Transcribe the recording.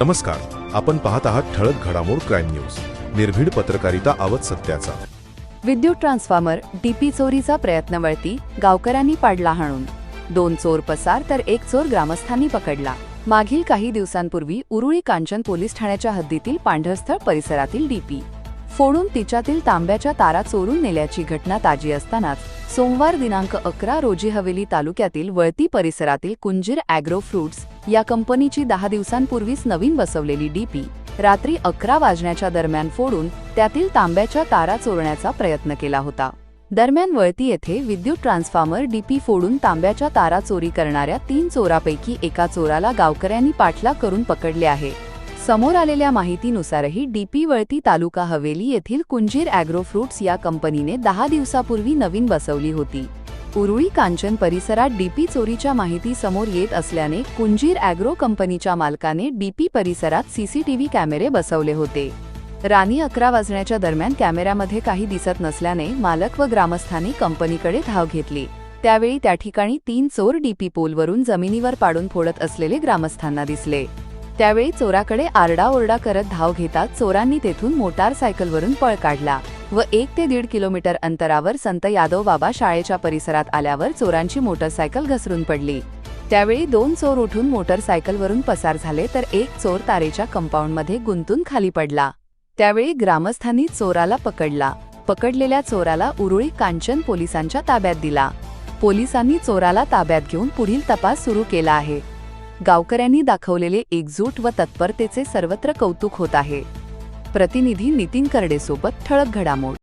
नमस्कार आपण पाहत आहात ठळक घडामोड क्राईम न्यूज. निर्भीड पत्रकारिता आवत सत्याचा. विद्युत ट्रान्सफॉर्मर डीपी चोरीचा प्रयत्न वळती गावकऱ्यांनी पाडला हाणून. दोन चोर पसार तर एक चोर ग्रामस्थांनी पकडला. मागील काही दिवसांपूर्वी उरुळी कांचन पोलीस ठाण्याच्या हद्दीतील पांढरस्थळ परिसरातील डीपी. फोडून तिच्यातील तांब्याच्या तारा चोरून नेल्याची घटना ताजी असतानाच सोमवार दिनांक अकरा रोजी हवेली तालुक्यातील वळती परिसरातील कुंजीर अॅग्रो फ्रुट्स या कंपनीची दहा दिवसांपूर्वीच नवीन बसवलेली डीपी रात्री अकरा वाजण्याच्या दरम्यान फोडून त्यातील तांब्याच्या तारा चोरण्याचा प्रयत्न केला होता. दरम्यान वळती येथे विद्युत ट्रान्सफॉर्मर डीपी फोडून तांब्याच्या तारा चोरी करणाऱ्या तीन चोरापैकी एका चोराला गावकऱ्यांनी पाठलाग करून पकडले आहे. समोर आलेल्या माहितीनुसारही डीपी वळती तालुका हवेली येथील कुंजीर ॲग्रो फ्रुट्स या कंपनीने दहा दिवसापूर्वी नवीन बसवली होती. उरुळी कांचन परिसरात डीपी चोरीच्या माहिती समोर येत असल्याने कुंजीर अॅग्रो कंपनीच्या मालकाने डीपी परिसरात सीसीटीव्ही कॅमेरे बसवले होते. राणी अकरा वाजण्याच्या दरम्यान कॅमेऱ्यामध्ये काही दिसत नसल्याने मालक व ग्रामस्थांनी कंपनीकडे धाव घेतली. त्यावेळी त्या ठिकाणी तीन चोर डीपी पोलवरून जमिनीवर पाडून फोडत असलेले ग्रामस्थांना दिसले. त्यावेळी चोराकडे आरडाओरडा करत धाव घेतात चोरांनी तेथून मोटारसायकलवरून पळ काढला व एक ते दीड किलोमीटर अंतरावर संत यादव बाबा शाळेच्या परिसरात आल्यावर चोरांची मोटरसायकल घसरून पडली. त्यावेळी दोन चोर उठून मोटरसायकलवरून पसार झाले तर एक चोर तारेच्या कंपाऊंडमध्ये गुंतून खाली पडला. त्यावेळी ग्रामस्थांनी चोराला पकडला. पकडलेल्या चोराला उरुळी कांचन पोलिसांच्या ताब्यात दिला. पोलिसांनी चोराला ताब्यात घेऊन पुढील तपास सुरू केला आहे. गावकऱ्यांनी दाखवलेले एकजूट व तत्परतेचे सर्वत्र कौतुक होत आहे. प्रतिनिधी नितीन करडेसोबत ठळक घडामोड.